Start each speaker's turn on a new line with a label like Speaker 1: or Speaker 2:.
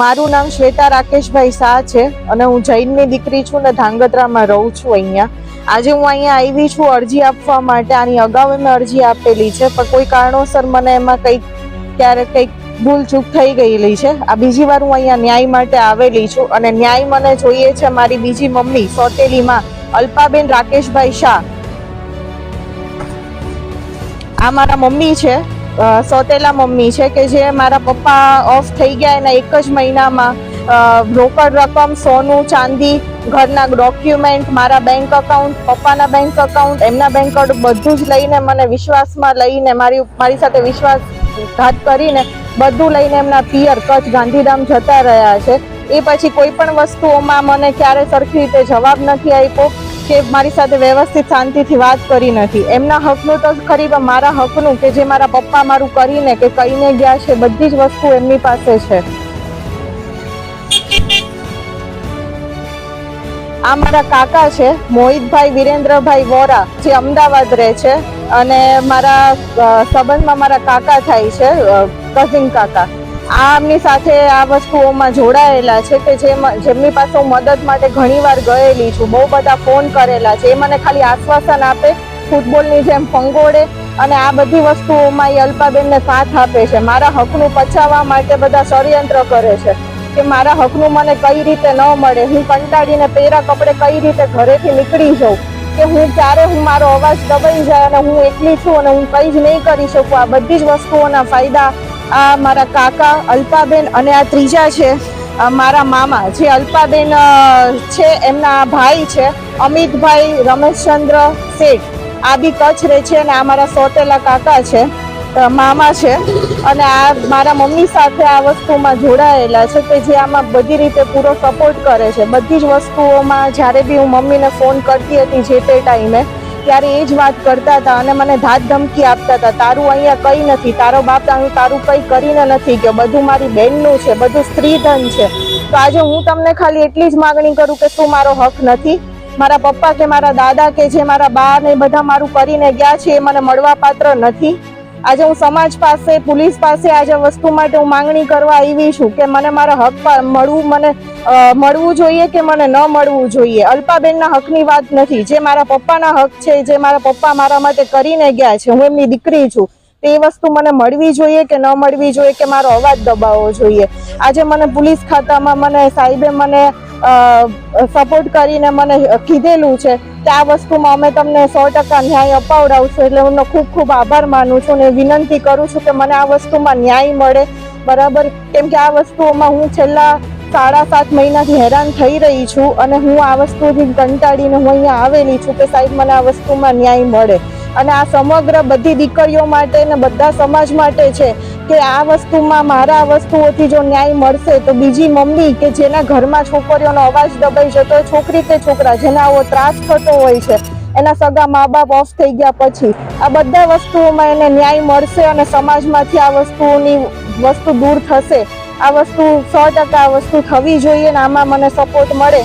Speaker 1: મારું નામ શ્વેતા રાકેશભાઈ શાહ છે અને હું જૈનની દીકરી છું ને ધાંગધ્રામાં રહું છું અહીંયા. આજે હું અહીંયા આવી છું અરજી આપવા માટે. આની અગાઉ મેં અરજી આપેલી છે, પણ કોઈ કારણોસર મને એમાં કંઈક ક્યારેક કંઈક ભૂલ ચૂક થઈ ગયેલી છે. આ બીજી વાર હું અહીંયા ન્યાય માટે આવેલી છું અને ન્યાય મને જોઈએ છે મારી બીજી મમ્મી સોતેલીમાં અલ્પાબેન રાકેશભાઈ શાહ. આ મારા મમ્મી છે. સોતેલા મમ્મી છે કે જે મારા પપ્પા ઓફ થઈ ગયા એના એક જ મહિનામાં રોકડ રકમ, સોનું, ચાંદી, ઘરના ડોક્યુમેન્ટ, મારા બેંક અકાઉન્ટ પપ્પાના બેંક અકાઉન્ટ એમના બેંક બધું જ લઈને મને વિશ્વાસમાં લઈને મારી મારી સાથે વિશ્વાસઘાત કરીને બધું લઈને એમના પિયર કચ્છ ગાંધીધામ જતા રહ્યા છે. એ પછી કોઈ પણ વસ્તુઓમાં મને ક્યારે સરખી રીતે જવાબ નથી આપ્યો. કે મારી સાથે વ્યવસ્થિત શાંતિથી વાત કરી નથી. એમના હકનું તો ખરી, પણ મારા હકનું કે જે મારા પપ્પા મારું કરીને કે કહીને ગયા છે, બધી જ વસ્તુ એમની પાસે છે. આ મારા કાકા છે, મોહિતભાઈ વિરેન્દ્રભાઈ વોરા, જે અમદાવાદ રહે છે અને મારા સંબંધમાં મારા કાકા થાય છે કઝિન કાકા. આ એમની સાથે આ વસ્તુઓમાં જોડાયેલા છે કે જે જેમની પાસે હું મદદ માટે ઘણીવાર ગયેલી છું, બહુ બધા ફોન કરેલા છે. એ મને ખાલી આશ્વાસન આપે, ફૂટબોલની જેમ ફંગોળે અને આ બધી વસ્તુઓમાં એ અલ્પાબેનને સાથ આપે છે. મારા હકનું પચાવવા માટે બધા ષડયંત્ર કરે છે કે મારા હકનું મને કઈ રીતે ન મળે. હું કંટાળીને પેરા કપડે કઈ રીતે ઘરેથી નીકળી જાઉં? કે હું ક્યારે હું મારો અવાજ દબાઈ જાય અને હું એકલી છું અને હું કંઈ જ નહીં કરી શકું? આ બધી જ વસ્તુઓના ફાયદા આ મારા કાકા અલ્પાબેન અને આ ત્રીજા છે મારા મામા, જે અલ્પાબેન છે, એમના ભાઈ છે, અમિતભાઈ રમેશચંદ્ર શેઠ, આ બી કચ્છ રહે છે અને આ મારા સોતેલા કાકા છે મામા છે અને આ મારા મમ્મી સાથે આ વસ્તુમાં જોડાયેલા છે કે જે આમાં બધી રીતે પૂરો સપોર્ટ કરે છે. બધી જ વસ્તુઓમાં જ્યારે બી હું મમ્મીને ફોન કરતી હતી જે તે ટાઈમે ત્યારે એ જ વાત કરતા હતા અને મને ધાત ધમકી આપતા હતા. તારું અહીંયા કંઈ નથી, તારો બાપ તારું કંઈ કરીને નથી કે બધું મારી બહેનનું છે, બધું સ્ત્રીધન છે. તો આજે હું તમને ખાલી એટલી જ માગણી કરું કે શું મારો હક નથી. મારા પપ્પા કે મારા દાદા કે જે મારા બા ને બધા મારું કરીને ગયા છે એ મને મળવા પાત્ર નથી. આજે હું સમાજ પાસે, પોલીસ પાસે આજે વસ્તુ માટે હું માંગણી કરવા આવી છું કે મને મારા હક મળવું, મને મળવું જોઈએ કે મને ન મળવું જોઈએ? અલ્પાબેનના હકની વાત નથી. જે મારા પપ્પાના હક છે, જે મારા પપ્પા મારા માટે કરીને ગયા છે, હું એમની દીકરી છું, તે વસ્તુ મને મળવી જોઈએ કે ન મળવી જોઈએ કે મારો અવાજ દબાવવો જોઈએ? આજે મને પોલીસ ખાતામાં મને સાહેબે મને સપોર્ટ કરીને મને કીધેલું છે કે આ વસ્તુમાં અમે તમને સો ટકા ન્યાય અપાવડાવશું એટલે હું ખૂબ ખૂબ આભાર માનું છું અને વિનંતી કરું છું કે મને આ વસ્તુમાં ન્યાય મળે. બરાબર? કેમ કે આ વસ્તુઓમાં હું છેલ્લા સાડા સાત મહિનાથી હેરાન થઈ રહી છું અને હું આ વસ્તુથી કંટાળીને હું અહીંયા આવેલી છું કે સાહેબ મને આ વસ્તુમાં ન્યાય મળે. અને આ સમગ્ર બધી દીકરીઓ માટે ને બધા સમાજ માટે છે. કે આ વસ્તુમાં મારા વસ્તુઓથી જો ન્યાય મળશે તો બીજી મમ્મી કે જેના ઘરમાં છોકરીઓનો અવાજ દબાઈ જતો છોકરી કે છોકરા જેના આવો ત્રાસ થતો હોય છે, એના સગા મા બાપ ઓફ થઈ ગયા પછી, આ બધા વસ્તુઓમાં એને ન્યાય મળશે અને સમાજમાંથી આ વસ્તુઓની વસ્તુ દૂર થશે. આ વસ્તુ સો ટકા આ વસ્તુ થવી જોઈએ ને આમાં મને સપોર્ટ મળે.